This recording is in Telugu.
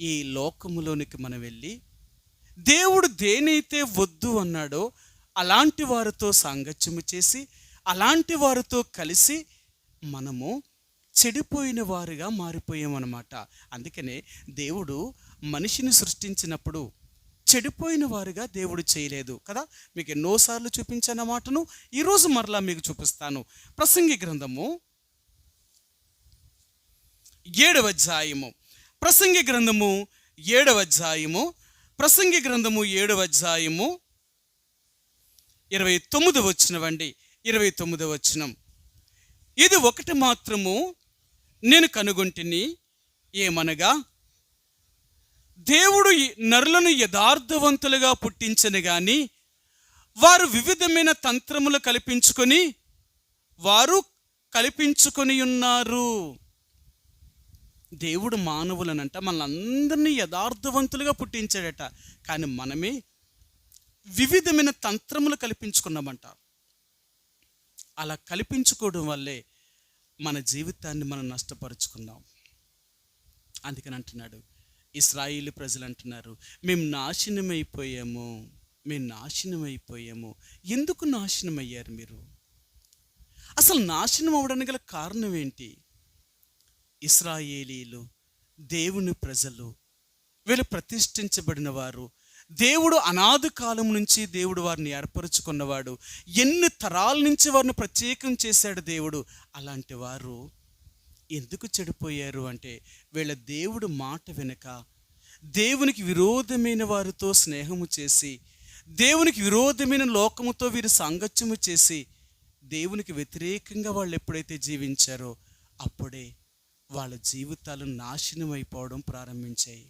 ఈ లోకములోనికి మనం వెళ్ళి దేవుడు దేనైతే వద్దు అన్నాడో అలాంటి వారితో సాంగత్యము చేసి అలాంటి వారితో కలిసి మనము చెడిపోయిన వారుగా మారిపోయామన్నమాట. అందుకనే దేవుడు మనిషిని సృష్టించినప్పుడు చెడిపోయిన వారుగా దేవుడు చేయలేదు కదా. మీకు ఎన్నోసార్లు చూపించిన మాటను. ఈరోజు మరలా మీకు చూపిస్తాను. ప్రసంగి గ్రంథము ఏడవ అధ్యాయము. ప్రసంగి గ్రంథము ఏడవ అధ్యాయము ప్రసంగి గ్రంథము ఏడవ అధ్యాయము ఇరవై తొమ్మిది వచ్చినవండి ఇరవై తొమ్మిది వచ్చినం ఇది ఒకటి మాత్రము నేను కనుగొంటిని ఏమనగా దేవుడు నరులను యథార్థవంతులుగా పుట్టించను కానీ వారు వివిధమైన తంత్రములు కల్పించుకొని వారు కల్పించుకొని ఉన్నారు దేవుడు మానవులనంట మనల్ని యథార్థవంతులుగా పుట్టించాడట. కానీ మనమే వివిధమైన తంత్రములు కల్పించుకున్నామంట. అలా కల్పించుకోవడం వల్లే మన జీవితాన్ని మనం నష్టపరుచుకున్నాం. అందుకని అంటున్నాడు ఇస్రాయిలీ ప్రజలు అంటున్నారు మేము నాశనమైపోయాము మేము నాశనమైపోయాము. ఎందుకు నాశనం అయ్యారు మీరు? అసలు నాశనం అవడానికి గల కారణం ఏంటి? ఇస్రాయేలీలు దేవుని ప్రజలు వీళ్ళు ప్రతిష్ఠించబడిన వారు. దేవుడు అనాది కాలం నుంచి దేవుడు వారిని ఏర్పరచుకున్నవాడు. ఎన్ని తరాల నుంచి వారిని ప్రత్యేకం చేశాడు దేవుడు? అలాంటి వారు ఎందుకు చెడిపోయారు అంటే వీళ్ళ దేవుడు మాట వెనుక దేవునికి విరోధమైన వారితో స్నేహము చేసి దేవునికి విరోధమైన లోకముతో వీరు సాంగత్యము చేసి దేవునికి వ్యతిరేకంగా వాళ్ళు ఎప్పుడైతే జీవించారో అప్పుడే వాళ్ళ జీవితాలు నాశనం అయిపోవడం ప్రారంభించాయి.